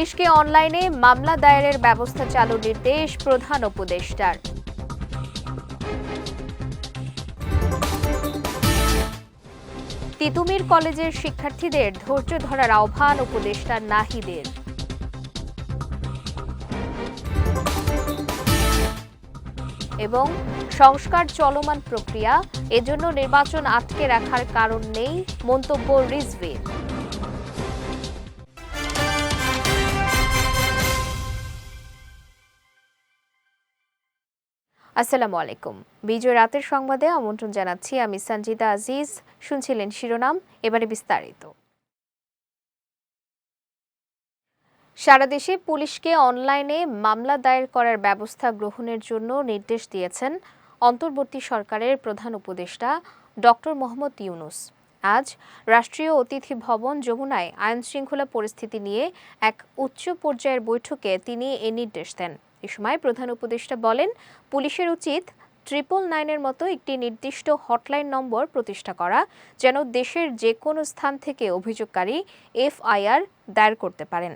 পুলিশকে অনলাইনে মামলা দায়েরের ব্যবস্থা চালু নির্দেশ প্রধান উপদেষ্টার। তিতুমির কলেজের শিক্ষার্থীদের ধৈর্য ধরার আহ্বান উপদেষ্টা নাহিদের। এবং সংস্কার চলমান প্রক্রিয়া, এজন্য নির্বাচন আটকে রাখার কারণ নেই মন্তব্য রিজভির। আসসালামু আলাইকুম। বিজয় রাতের সংবাদে আমন্ত্রণ জানাচ্ছি আমি সঞ্জিতা আজিজ। শুনছিলেন শিরোনাম, এবারে বিস্তারিত। সারা দেশে পুলিশকে অনলাইনে মামলা দায়ের করার ব্যবস্থা গ্রহণের জন্য নির্দেশ দিয়েছেন অন্তর্বর্তী সরকারের প্রধান উপদেষ্টা ডক্টর মোহাম্মদ ইউনুস। আজ রাষ্ট্রীয় অতিথি ভবন যমুনায় আইন শৃঙ্খলা পরিস্থিতি নিয়ে এক উচ্চ পর্যায়ের বৈঠকে তিনি এ নির্দেশ দেন। এ সময় প্রধান উপদেষ্টা বলেন, পুলিশের উচিত ট্রিপল নাইনের মতো একটি নির্দিষ্ট হটলাইন নম্বর প্রতিষ্ঠা করা, যেন দেশের যে কোনো স্থান থেকে অভিযোগকারী এফআইআর দায়ের করতে পারেন।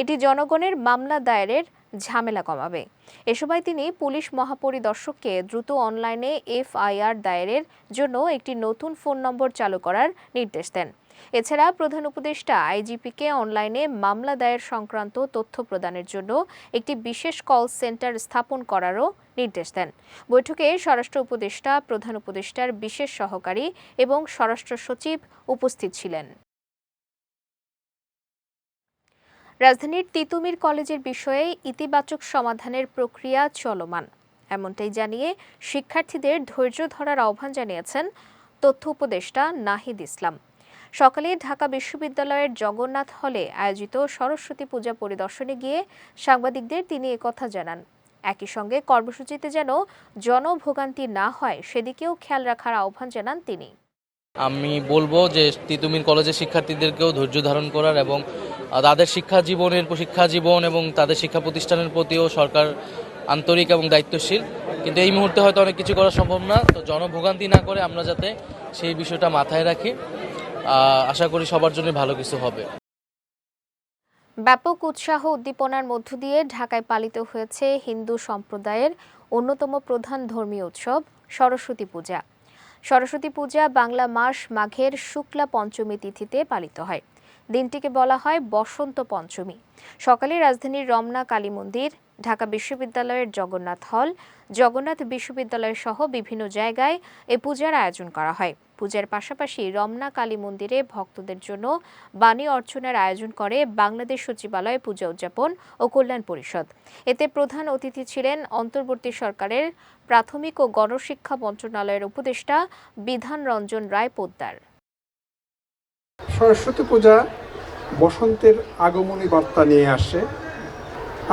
এটি জনগণের মামলা দায়েরের ঝামেলা কমাবে। এ সময় তিনি পুলিশ মহাপরিদর্শককে দ্রুত অনলাইনে এফআইআর দায়েরের জন্য একটি নতুন ফোন নম্বর চালু করার নির্দেশ দেন। এছাড়া প্রধান উপদেষ্টা আইজিপিকে অনলাইনে মামলা দায়ের সংক্রান্ত তথ্য প্রদানের জন্য একটি বিশেষ কল সেন্টার স্থাপন করারও নির্দেশ দেন। বৈঠকে স্বরাষ্ট্র উপদেষ্টা, প্রধান উপদেষ্টার বিশেষ সহকারী এবং স্বরাষ্ট্র সচিব উপস্থিত ছিলেন। রাজধানীর তিতুমির কলেজের বিষয়ে ইতিবাচক সমাধানের প্রক্রিয়া চলমান। এমনটাই জানিয়ে শিক্ষার্থীদের ধৈর্য ধরার আহ্বান জানিয়েছেন তথ্য উপদেষ্টা নাহিদ ইসলাম। সকালে ঢাকা বিশ্ববিদ্যালয়ের জগন্নাথ হলে আয়োজিত সরস্বতী পূজা পরিদর্শনে গিয়ে সাংবাদিকদের তিনি একথা জানান। একই সঙ্গে কর্মসূচিতে যেন জনভোগান্তি না হয়, সেদিকেও খেয়াল রাখার আহ্বান জানান তিনি। আমি বলব যে তিতুমির কলেজের শিক্ষার্থীদেরকেও ধৈর্য ধারণ করার এবং তাদের শিক্ষা জীবনের শিক্ষা জীবন এবং তাদের শিক্ষা প্রতিষ্ঠানের প্রতিও সরকার আন্তরিক এবং দায়িত্বশীল। কিন্তু এই মুহূর্তে হয়তো অনেক কিছু করা সম্ভব না। তো জনভোগান্তি না করে আমরা যাতে সেই বিষয়টা মাথায় রাখি। আশা করি সবার জন্য ভালো কিছু হবে। ব্যাপক উৎসাহ উদ্দীপনার মধ্য দিয়ে ঢাকায় পালিত হয়েছে হিন্দু সম্প্রদায়ের অন্যতম প্রধান ধর্মীয় উৎসব সরস্বতী পূজা। সরস্বতী পূজা বাংলা মাস মাঘের শুক্লা পঞ্চমী তিথিতে পালিত হয়। দিনটিকে বলা হয় বসন্ত পঞ্চমী। সকালে রাজধানীর রমনা কালী মন্দির, ঢাকা বিশ্ববিদ্যালয়ের জগন্নাথ হল, জগন্নাথ বিশ্ববিদ্যালয় সহ বিভিন্ন জায়গায় এ পূজার আয়োজন করা হয়। পূজার পাশাপাশি রমনা কালী মন্দিরে ভক্তদের জন্য বাণী অর্চনার আয়োজন করে বাংলাদেশ সচিবালয় পূজা উদযাপন ও কল্যাণ পরিষদ। এতে প্রধান অতিথি ছিলেন অন্তর্বর্তী সরকারের প্রাথমিক ও গণশিক্ষা মন্ত্রণালয়ের উপদেষ্টা বিধান রঞ্জন রায় পোদ্দার। সরস্বতী পূজা বসন্তের আগমনী বার্তা নিয়ে আসে।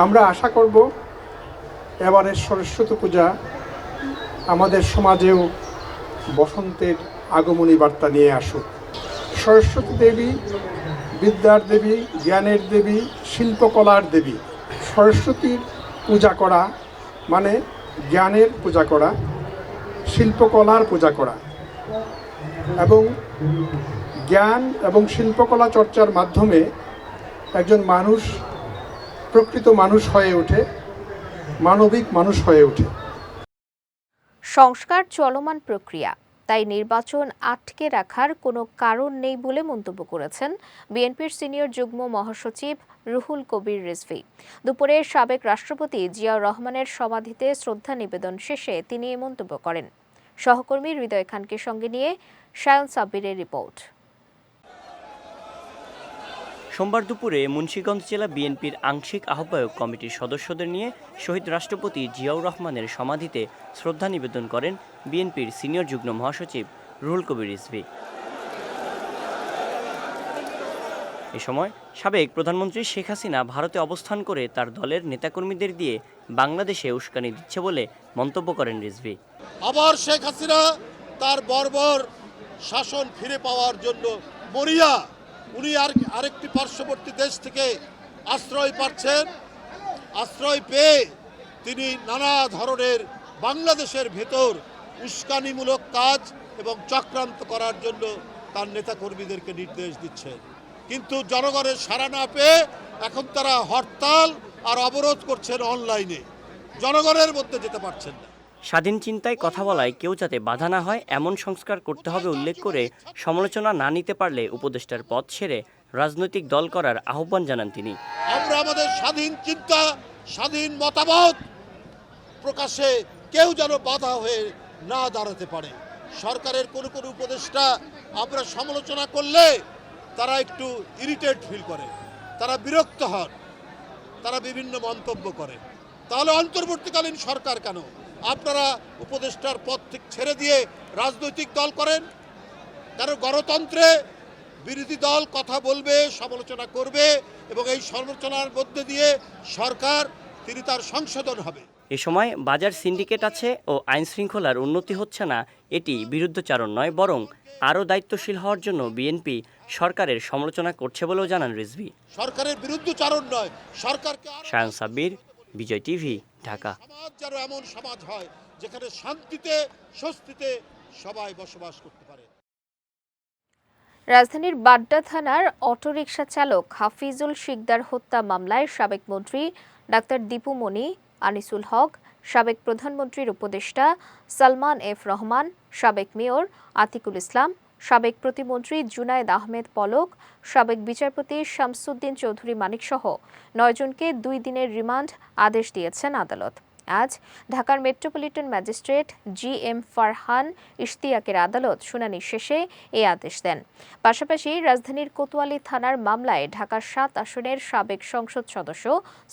আমরা আশা করব এবারের সরস্বতী পূজা আমাদের সমাজেও বসন্তের আগমনী বার্তা নিয়ে আসুক। সরস্বতী দেবী, বিদ্যার দেবী, জ্ঞানের দেবী, শিল্পকলার দেবী, সরস্বতীর পূজা করা মানে জ্ঞানের পূজা করা, শিল্পকলার পূজা করা এবং জ্ঞান এবং শিল্পকলা চর্চার মাধ্যমে একজন মানুষ, প্রকৃত মানুষ হয়ে ওঠে, মানবিক মানুষ হয়ে ওঠে। সংস্কার চলমান প্রক্রিয়া। তাই নির্বাচন আটকে রাখার কোনো কারণ নেই বলে মন্তব্য করেছেন বিএনপির সিনিয়র যুগ্ম মহাসচিব রুহুল কবির রিজভি। দুপুরে সাবেক রাষ্ট্রপতি জিয়াউর রহমানের সমাধিতে শ্রদ্ধা নিবেদন শেষে তিনি এ মন্তব্য করেন। সহকর্মী হৃদয় খানকে সঙ্গে নিয়ে সায়ন সাব্বিরের রিপোর্ট। সোমবার দুপুরে মুন্সিগঞ্জ জেলা বিএনপির আংশিক আহ্বায়ক কমিটির সদস্যদের নিয়ে শহীদ রাষ্ট্রপতি জিয়াউর রহমানের সমাধিতে শ্রদ্ধা নিবেদন করেন বিএনপির সিনিয়র যুগ্ম মহাসচিব রুহুল কবির রিজভী। এ সময় সাবেক প্রধানমন্ত্রী শেখ হাসিনা ভারতে অবস্থান করে তার দলের নেতাকর্মীদের দিয়ে বাংলাদেশে উস্কানি দিচ্ছে বলে মন্তব্য করেন রিজভী। আবার শেখ হাসিনা তার বর্বর শাসন ফিরে পাওয়ার জন্য মরিয়া উনি আর আরেকটি পার্শ্ববর্তী দেশ থেকে আশ্রয় পাচ্ছেন। আশ্রয় পেয়ে তিনি নানা ধরনের বাংলাদেশের ভেতর উস্কানিমূলক কাজ এবং চক্রান্ত করার জন্য তার নেতাকর্মীদেরকে নির্দেশ দিচ্ছেন। কিন্তু জনগণের সাড়া না পেয়ে এখন তারা হরতাল আর অবরোধ করছেন অনলাইনে। জনগণের মধ্যে যেতে পারছেন না। স্বাধীন চিন্তায় কথা বলায় কেউ যাতে বাধা না হয়, এমন সংস্কার করতে হবে উল্লেখ করে সমালোচনা না নিতে পারলে উপদেষ্টার পথ ছেড়ে রাজনৈতিক দল করার আহ্বান জানান তিনি। আমরা আমাদের স্বাধীন চিন্তা, স্বাধীন মতামত প্রকাশে কেউ যেন বাধা হয়ে না দাঁড়াতে পারে। সরকারের কোনো কোনো উপদেষ্টা আমরা সমালোচনা করলে তারা একটু ইরিটেট ফিল করে, তারা বিরক্ত হন, তারা বিভিন্ন মন্তব্য করে। তাহলে অন্তর্বর্তীকালীন সরকার কেন? আপনারা উপদেষ্টার পদ ছেড়ে দিয়ে রাজনৈতিক দল করেন। কারণ গণতন্ত্রে বিরোধী দল কথা বলবে সমালোচনা করবে এবং এই সমালোচনার মধ্যে দিয়ে সরকার তিনি তার সংশোধন হবে। এ সময় বাজার সিন্ডিকেট আছে ও আইন শৃঙ্খলার উন্নতি হচ্ছে না এটি বিরুদ্ধচারণ নয় বরং আরও দায়িত্বশীল হওয়ার জন্য বিএনপি সরকারের সমালোচনা করছে বলেও জানান রিজভি। সরকারের বিরুদ্ধচারণ নয় সরকারকে সায়ন সাব্বির বিজয় টিভি। ঢাকা। সমাজ যেন এমন সমাজ হয় যেখানে শান্তিতে স্বস্তিতে সবাই বসবাস করতে পারে। রাজধানীর বাড্ডা থানার অটোরিকশা চালক হাফিজুল শিকদার হত্যা মামলায় সাবেক মন্ত্রী ডাক্তার দীপু মনি আনিসুল হক সাবেক প্রধানমন্ত্রীর উপদেষ্টা সালমান এফ রহমান সাবেক মেয়র আতিকুল ইসলাম সাবেক প্রতিমন্ত্রী জুনায়েদ আহমেদ পলক, সাবেক বিচারপতি শামসুদ্দিন চৌধুরী মানিক মানিকসহ নয়জনকে দুই দিনের রিমান্ড আদেশ দিয়েছেন আদালত। আজ ঢাকার metropolitan magistrate G M Farhan ইশতিয়াকের আদালত শুনানি শেষে এ আদেশ দেন। পাশাপাশি রাজধানীর কোতোয়ালি থানার মামলায় ঢাকার সাত আসনের সাবেক সংসদ সদস্য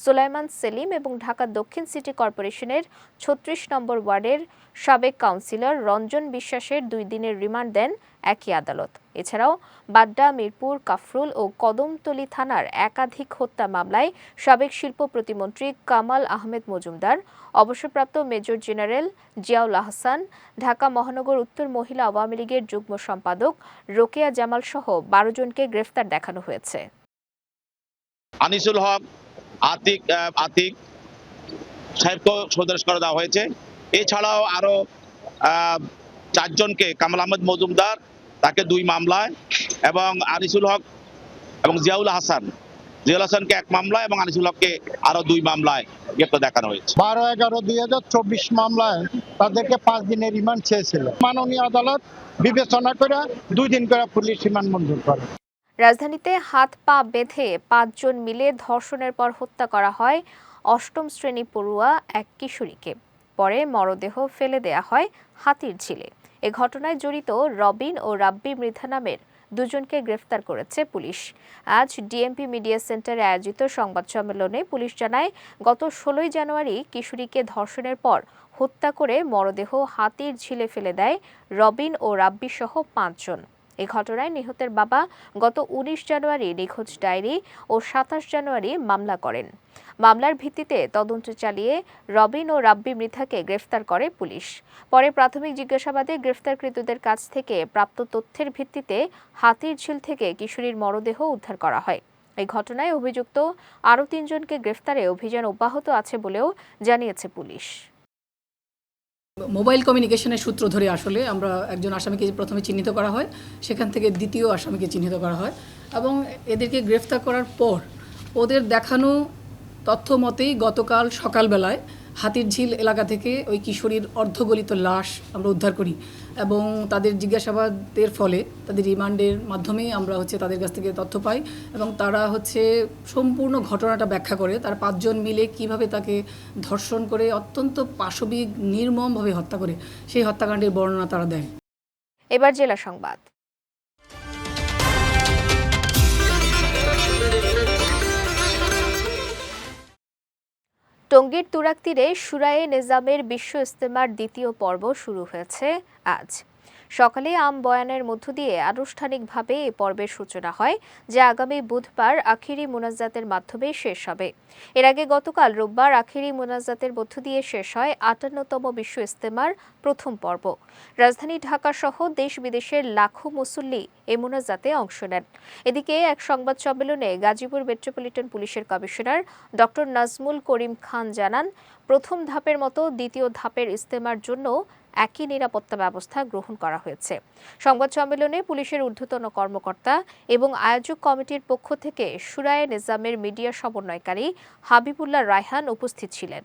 সুলাইমান সেলিম এবং ঢাকা দক্ষিণ সিটি কর্পোরেশনের ছত্রিশ নম্বর ওয়ার্ডের সাবেক কাউন্সিলর রঞ্জন বিশ্বাসের দুই দিনের রিমান্ড দেন একই আদালত। এছাড়াও বাড্ডা, মিরপুর, কাফরুল ও কদমতলী থানার একাধিক হত্যা মামলায় সাবেক শিল্প প্রতিমন্ত্রী কামাল আহমেদ মজুমদার, অবসরপ্রাপ্ত মেজর জেনারেল জিয়াউল আহসান, ঢাকা মহানগর উত্তর মহিলা আওয়ামী লীগের যুগ্ম সম্পাদক রোকেয়া জামাল সহ বারো জনকে গ্রেফতার দেখানো হয়েছে। আনিসুল হক, আতিক আতিক, সাহেবকেও সদস্য করে দেওয়া হয়েছে। এছাড়াও আরও আহ, চারজনকে কামাল আহমেদ মজুমদার তাকে দুই মামলায় এবং আনিসুল হক এবং জিয়াউল হাসান। জিয়াউল হাসানকে এক মামলায় এবং আনিসুল হককে আরও দুই মামলায় গ্রেপ্তার দেখানো হয়েছে। বারো এগারো দুই হাজার চব্বিশ মামলায় তাদেরকে পাঁচ দিনের রিমান্ড চেয়েছিল। মাননীয় আদালত বিবেচনা করে দুই দিন করে পুলিশ রিমান্ড মঞ্জুর করে। রাজধানীতে হাত পা বেঁধে পাঁচজন মিলে ধর্ষণের পর হত্যা করা হয় অষ্টম শ্রেণি পড়ুয়া এক কিশোরীকে। পরে মরদেহ ফেলে দেয়া হয় হাতির ঝিলে। এ ঘটনায় জড়িত রবিন ও রাব্বি মৃধা নামের দুজনকে গ্রেফতার করেছে পুলিশ। আজ ডিএমপি মিডিয়া সেন্টারে আয়োজিত সংবাদ সম্মেলনে পুলিশ জানায়, গত ষোলোই জানুয়ারি কিশোরীকে ধর্ষণের পর হত্যা করে মরদেহ হাতির ঝিলে ফেলে দেয় রবিন ও রাব্বি সহ পাঁচজন। এ ঘটনায় নিহতের বাবা গত উনিশ জানুয়ারি নিখোঁজ ডায়েরি ও সাতাশ জানুয়ারি মামলা করেন। মামলার ভিত্তিতে তদন্ত চালিয়ে রবিন ও রাব্বি মৃথাকে গ্রেফতার করে পুলিশ। পরে প্রাথমিক জিজ্ঞাসাবাদে গ্রেফতারকৃতদের কাছ থেকে প্রাপ্ত তথ্যের ভিত্তিতে হাতির ঝিল থেকে কিশোরীর মরদেহ উদ্ধার করা হয়। এই ঘটনায় অভিযুক্ত আরও তিনজনকে গ্রেফতারে অভিযান অব্যাহত আছে বলেও জানিয়েছে পুলিশ। মোবাইল কমিউনিকেশনের সূত্র ধরে আসলে আমরা একজন আসামিকে প্রথমে চিহ্নিত করা হয়, সেখান থেকে দ্বিতীয় আসামিকে চিহ্নিত করা হয় এবং এদেরকে গ্রেফতার করার পর ওদের দেখানো তথ্য মতেই গতকাল সকালবেলায় হাতির ঝিল এলাকা থেকে ওই কিশোরীর অর্ধগলিত লাশ আমরা উদ্ধার করি এবং তাদের জিজ্ঞাসাবাদের ফলে তাদের রিমান্ডের মাধ্যমেই আমরা হচ্ছে তাদের কাছ থেকে তথ্য পাই এবং তারা হচ্ছে সম্পূর্ণ ঘটনাটা ব্যাখ্যা করে। তার পাঁচজন মিলে কীভাবে তাকে ধর্ষণ করে অত্যন্ত পাশবিক, নির্মমভাবে হত্যা করে সেই হত্যাকাণ্ডের বর্ণনা তারা দেয়। এবার জেলা সংবাদ। টঙ্গীর তুরাক তীরে সুরায়ে নিজামের বিশ্ব ইস্তেমার দ্বিতীয় পর্ব শুরু হয়েছে আজ। সকালে আম বয়ানের মধ্য দিয়ে আনুষ্ঠানিকভাবে এ পর্বের সূচনা হয়, যা আগামী বুধবার আখিরি মোনাজাতের মাধ্যমে শেষ হবে। এর আগে গতকাল রোববার আখিরি মোনাজাতের মধ্য দিয়ে শেষ হয় আটান্নতম বিশ্ব ইস্তেমার প্রথম পর্ব। রাজধানী ঢাকা সহ দেশ বিদেশের লাখো মুসল্লি এ মোনাজাতে অংশ নেন। এদিকে এক সংবাদ সম্মেলনে গাজীপুর মেট্রোপলিটন পুলিশের কমিশনার ডক্টর নাজমুল করিম খান জানান, প্রথম ধাপের মতো দ্বিতীয় ধাপের ইস্তেমার জন্য একই নিরাপত্তা ব্যবস্থা গ্রহণ করা হয়েছে। সংবাদ সম্মেলনে পুলিশের ঊর্ধ্বতন কর্মকর্তা এবং আয়োজক কমিটির পক্ষ থেকে সুরায়ে নিজামের মিডিয়া সমন্বয়কারী হাবিবুল্লাহ রায়হান উপস্থিত ছিলেন।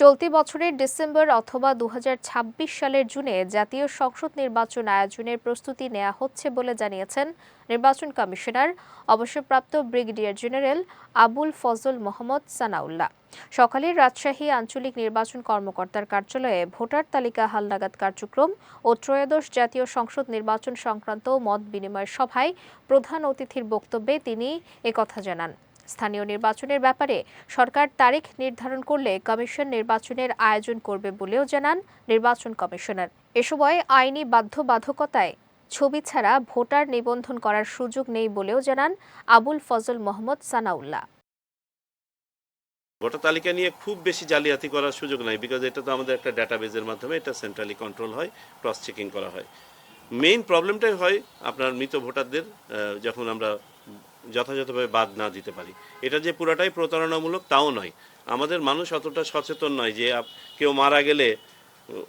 চলতি বছরের ডিসেম্বর অথবা দু হাজার ছাব্বিশ সালের জুনে জাতীয় সংসদ নির্বাচন আয়োজনের প্রস্তুতি নেওয়া হচ্ছে বলে জানিয়েছেন নির্বাচন কমিশনার, অবসরপ্রাপ্ত ব্রিগেডিয়ার জেনারেল আবুল ফজল মোহাম্মদ সানাউল্লাহ। সকালে রাজশাহী আঞ্চলিক নির্বাচন কর্মকর্তার কার্যালয়ে ভোটার তালিকা হালনাগাদ কার্যক্রম ও ত্রয়োদশ জাতীয় সংসদ নির্বাচন সংক্রান্ত মত বিনিময় সভায় প্রধান অতিথির বক্তব্যে তিনি একথা জানান। স্থানীয় নির্বাচনের ব্যাপারে সরকার তারিখ নির্ধারণ করলে কমিশন নির্বাচনের আয়োজন করবে বলেও জানান নির্বাচন কমিশনার। এ সময় আইনি বাধ্যবাধকতায় ছবি ছাড়া ভোটার নিবন্ধন করার সুযোগ নেই বলেও জানান আবুল ফজল মোহাম্মদ সানাউল্লাহ। ভোটার তালিকা নিয়ে খুব বেশি জালিয়াতি করার সুযোগ নাই বিকজ এটা তো আমাদের একটা ডাটাবেজের মাধ্যমে এটা সেন্ট্রালি কন্ট্রোল হয় ক্রস চেকিং করা হয়। মেইন প্রবলেমটাই হয় আপনার মৃত ভোটারদের যখন আমরা যথাযথভাবে বাদ না দিতে পারি। এটা যে পুরাটাই প্রতারণামূলক তাও নয়। আমাদের মানুষ অতটা সচেতন নয় যে কেউ মারা গেলে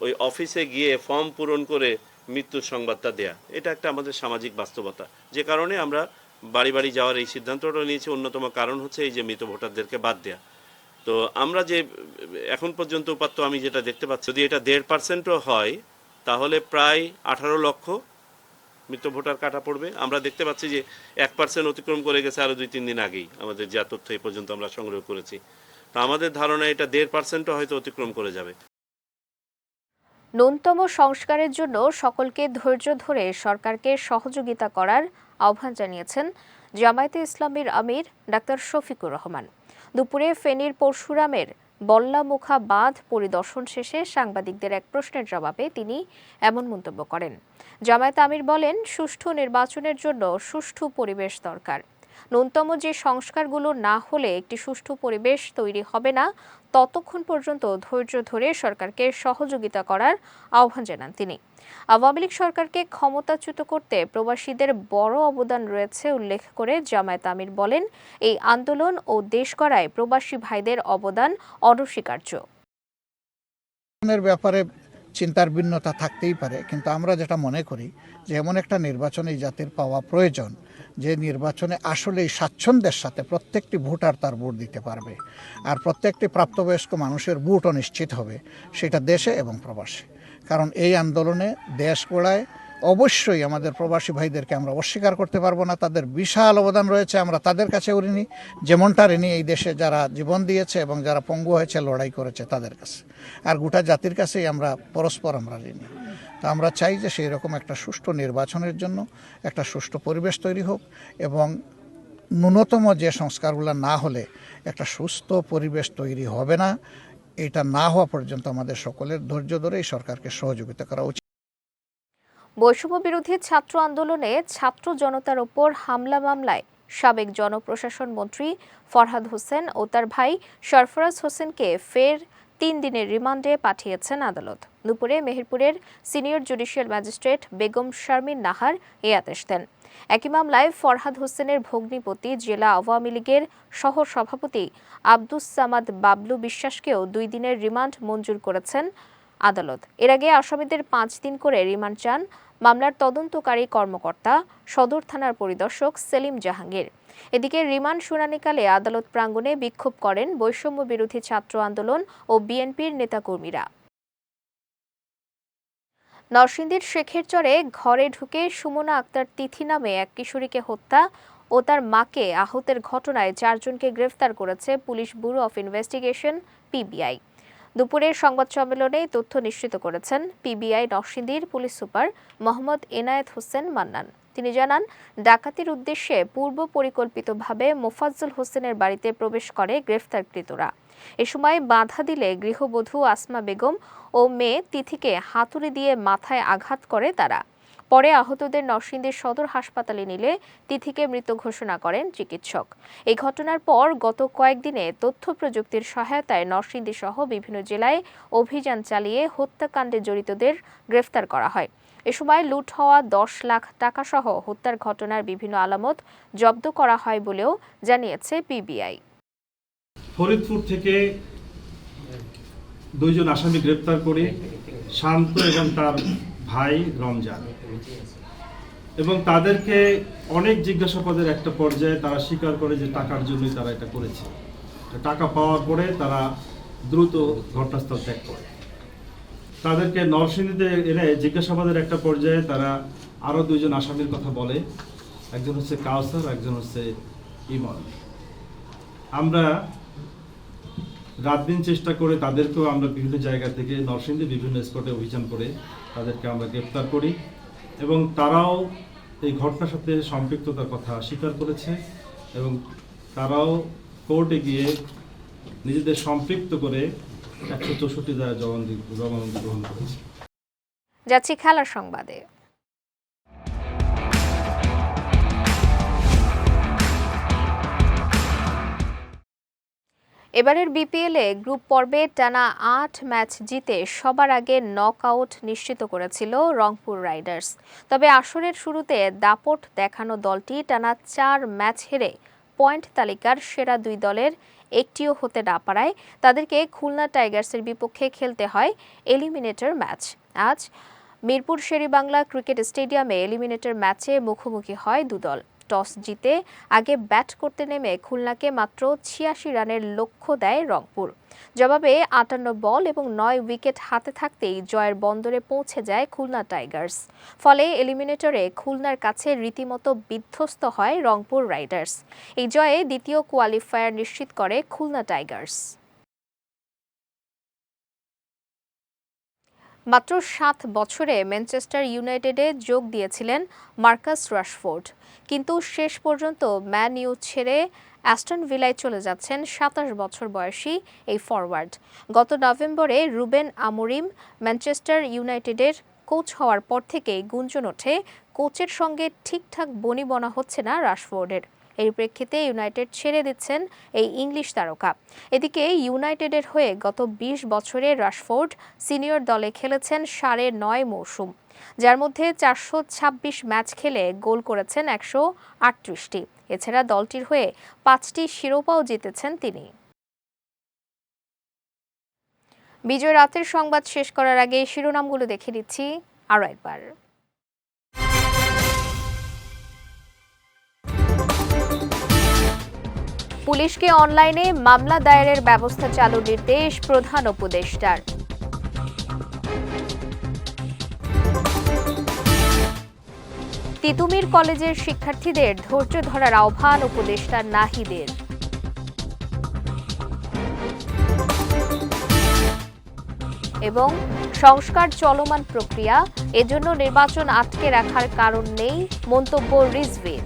ওই অফিসে গিয়ে ফর্ম পূরণ করে মৃত্যুর সংবাদটা দেয়া। এটা একটা আমাদের সামাজিক বাস্তবতা। যে কারণে আমরা বাড়ি বাড়ি যাওয়ার এই সিদ্ধান্তটা নিয়েছি। অন্যতম কারণ হচ্ছে এই যে মৃত ভোটারদেরকে বাদ দেয়া। তো আমরা যে এখন পর্যন্ত উপাত্ত আমি যেটা দেখতে পাচ্ছি, যদি এটা দেড় পার্সেন্টও হয়, তাহলে প্রায় আঠারো লক্ষ মৃত ভোটার কাটা পড়বে। আমরা দেখতে পাচ্ছি যে এক পার্সেন্ট অতিক্রম করে গেছে আরও দুই, তিন দিন আগেই আমাদের যা তথ্য এই পর্যন্ত আমরা সংগ্রহ করেছি। তো আমাদের ধারণা এটা দেড় পার্সেন্টও হয়তো অতিক্রম করে যাবে। ন্যূনতম সংস্কারের জন্য সকলকে ধৈর্য ধরে সরকারকে সহযোগিতা করার আহ্বান জানিয়েছেন জামায়াতে ইসলামীর আমির ডাক্তার শফিকুর রহমান। দুপুরে ফেনীর পরশুরামের বল্লামুখা বাঁধ পরিদর্শন শেষে সাংবাদিকদের এক প্রশ্নের জবাবে তিনি এমন মন্তব্য করেন। জামায়াত আমির বলেন, সুষ্ঠু নির্বাচনের জন্য সুষ্ঠু পরিবেশ দরকার। ন্যূনতম যে সংস্কারগুলো না হলে একটি সুষ্ঠু পরিবেশ তৈরি হবে না, ততক্ষণ পর্যন্ত ধৈর্য ধরে সরকারকে সহযোগিতা করার আহ্বান জানান তিনি। আওয়ামী লীগ সরকারকে ক্ষমতাচ্যুত করতে প্রবাসীদের বড় অবদান রয়েছে উল্লেখ করে জামায়াত আমির বলেন, এই আন্দোলন ও দেশ গড়ায় প্রবাসী ভাইদের অবদান অনস্বীকার্য। ব্যাপারে চিন্তার ভিন্নতা থাকতেই পারে, কিন্তু আমরা যেটা মনে করি যে এমন একটা নির্বাচন এই জাতির পাওয়া প্রয়োজন, যে নির্বাচনে আসলেই স্বাচ্ছন্দ্যের সাথে প্রত্যেকটি ভোটার তার ভোট দিতে পারবে। আর প্রত্যেকটি প্রাপ্তবয়স্ক মানুষের ভোটও নিশ্চিত হবে, সেটা দেশে এবং প্রবাসে। কারণ এই আন্দোলনে দেশ গড়ায় অবশ্যই আমাদের প্রবাসী ভাইদেরকে আমরা অস্বীকার করতে পারব না। তাদের বিশাল অবদান রয়েছে, আমরা তাদের কাছে ঋণী যেমনটা ঋণী এই দেশে যারা জীবন দিয়েছে এবং যারা পঙ্গু হয়েছে, লড়াই করেছে তাদের কাছে। আর গোটা জাতির কাছেই আমরা, পরস্পর আমরা ঋণী। তো আমরা চাই যে সেই রকম একটা সুষ্ঠু নির্বাচনের জন্য একটা সুষ্ঠু পরিবেশ তৈরি হোক এবং ন্যূনতম যে সংস্কারগুলো না হলে একটা সুস্থ পরিবেশ তৈরি হবে না। এটা না হওয়া পর্যন্ত আমাদের সকলের ধৈর্য ধরে এই সরকারকে সহযোগিতা করা উচিত। বৈষম্য বিরোধী ছাত্র আন্দোলনে ছাত্র জনতার ওপর হামলা মামলায় সাবেক জনপ্রশাসন মন্ত্রী ফরহাদ হোসেন ও তার ভাই সরফরাজ হোসেনকে ফের তিন দিনের রিমান্ডে পাঠিয়েছেন আদালত। দুপুরে মেহেরপুরের senior judicial magistrate Begum Sharmin Nahar এ আদেশ দেন। একই মামলায় ফরহাদ হোসেনের ভগ্নিপতি জেলা আওয়ামী লীগের সহ সভাপতি আব্দুস সামাদ বাবলু বিশ্বাসকেও দুই দিনের রিমান্ড মঞ্জুর করেছেন আদালত। এর আগে আসামিদের পাঁচ দিন করে রিমান্ড চান মামলার তদন্তকারী কর্মকর্তা, সদর থানার পরিদর্শক সেলিম জাহাঙ্গীর। এদিকে রিমান্ড শুনানিকালে আদালত প্রাঙ্গণে বিক্ষোভ করেন বৈষম্য বিরোধী ছাত্র আন্দোলন ও বিএনপির নেতাকর্মীরা। নরসিংদীর শেখের চরে ঘরে ঢুকে সুমনা আক্তার তিথি নামে এক কিশোরীকে হত্যা ও তার মাকে আহতের ঘটনায় চারজনকে গ্রেফতার করেছে police bureau of investigation, PBI. দুপুরের সংবাদ সম্মেলনে এই তথ্য নিশ্চিত করেছেন পিবিআই নরসিংদীর পুলিশ সুপার মোহাম্মদ এনায়েত হোসেন মান্নান। তিনি জানান, ডাকাতির উদ্দেশ্যে পূর্ব পরিকল্পিতভাবে মোফাজ্জল হোসেনের বাড়িতে প্রবেশ করে গ্রেফতারকৃতরা। এ সময় বাধা দিলে গৃহবধূ আসমা বেগম ও মেয়ে তিথিকে হাতুড়ি দিয়ে মাথায় আঘাত করে তারা। পরে আহতদের নরসিংদীর সদর হাসপাতালে নিলে তিথিকে মৃত ঘোষণা করেন চিকিৎসক। এই ঘটনার পর গত কয়েকদিনে তথ্য প্রযুক্তির সহায়তায় নরসিংদী সহ বিভিন্ন জেলায় অভিযান চালিয়ে হত্যাকাণ্ডে জড়িতদের গ্রেফতার করা হয়। এ সময় লুট হওয়া দশ লাখ টাকা সহ হত্যার ঘটনার বিভিন্ন আলামত জব্দ করা হয় বলেও জানিয়েছে পিবিআই। ফরিদপুর থেকে দুইজন আসামি গ্রেপ্তার করি শান্ত এবং তার ভাই রমজান। এবং তাদেরকে অনেক জিজ্ঞাসাবাদের একটা পর্যায়ে তারা স্বীকার করে যে টাকার জন্যই তারা এটা করেছে। টাকা পাওয়ার পরে তারা দ্রুত ঘটনাস্থল ত্যাগ করে। তাদেরকে নরসিংদীতে এনে জিজ্ঞাসাবাদের একটা পর্যায়ে তারা আরও দুইজন আসামির কথা বলে। একজন হচ্ছে কাউসার, একজন হচ্ছে ইমন। আমরা রাত দিন চেষ্টা করে তাদেরকেও আমরা বিভিন্ন জায়গা থেকে নরসিংদী বিভিন্ন স্পটে অভিযান করে তাদেরকে আমরা গ্রেপ্তার করি। এবং তারাও এই ঘটনার সাথে সম্পৃক্ততার কথা স্বীকার করেছে এবং তারাও কোর্টে গিয়ে নিজেদের সম্পৃক্ত করে একশো চৌষট্টি দ্বারা জবানবন্দি গ্রহণ করেছে। যাচ্ছি খেলার সংবাদে। এবারের বিপিএলে গ্রুপ পর্বে টানা আট ম্যাচ জিতে সবার আগে নক আউট নিশ্চিত করেছিল রংপুর রাইডার্স। তবে আসরের শুরুতে দাপট দেখানো দলটি টানা চার ম্যাচ হেরে পয়েন্ট তালিকার সেরা দুই দলের একটিও হতে না পারায় তাদেরকে খুলনা টাইগার্সের বিপক্ষে খেলতে হয় এলিমিনেটর ম্যাচ। আজ মিরপুর শেরিবাংলা ক্রিকেট স্টেডিয়ামে এলিমিনেটর ম্যাচে মুখোমুখি হয় দুদল। টস জিতে আগে ব্যাট করতে নেমে খুলনাকে মাত্র ছিয়াশি রানের লক্ষ্য দেয় রংপুর। জবাবে আটান্ন বল এবং নয় উইকেট হাতে থাকতেই জয়ের বন্দরে পৌঁছে যায় খুলনা টাইগার্স। ফলে এলিমিনেটরে খুলনার কাছে রীতিমতো বিধ্বস্ত হয় রংপুর রাইডার্স। এই জয়ে দ্বিতীয় কোয়ালিফায়ার নিশ্চিত করে খুলনা টাইগার্স। মাত্র সাত বছরে ম্যানচেস্টার ইউনাইটেডে যোগ দিয়েছিলেন মার্কাস রাশফোর্ড। কিন্তু শেষ পর্যন্ত ম্যান ইউ ছেড়ে অ্যাস্টন ভিলায় চলে যাচ্ছেন সাতাশ বছর বয়সী এই ফরওয়ার্ড। গত নভেম্বরে রুবেন আমরিম ম্যানচেস্টার ইউনাইটেডের কোচ হওয়ার পর থেকেই গুঞ্জন ওঠে, কোচের সঙ্গে ঠিকঠাক বনিবনা হচ্ছে না রাশফোর্ডের। এর প্রেক্ষিতে ইউনাইটেড ছেড়ে দিচ্ছেন এই ইংলিশ তারকা। এদিকে ইউনাইটেডের হয়ে গত ২০ বছরে রাশফোর্ড সিনিয়র দলে খেলেছেন সাড়ে নয় মৌসুম, যার মধ্যে চারশো ছাব্বিশ ম্যাচ খেলে গোল করেছেন একশো আটত্রিশটি। এছাড়া দলটির হয়ে পাঁচটি শিরোপাও জিতেছেন তিনি। বিজয় রাতের সংবাদ শেষ করার আগে শিরোনামগুলো দেখে দিচ্ছি আরও একবার। পুলিশকে অনলাইনে মামলা দায়েরের ব্যবস্থা চালু নির্দেশ প্রধান উপদেষ্টার। তিতুমির কলেজের শিক্ষার্থীদের ধৈর্য ধরার আহ্বান উপদেষ্টা নাহিদের। এবং সংস্কার চলমান প্রক্রিয়া, এজন্য নির্বাচন আটকে রাখার কারণ নেই মন্তব্য রিজভির।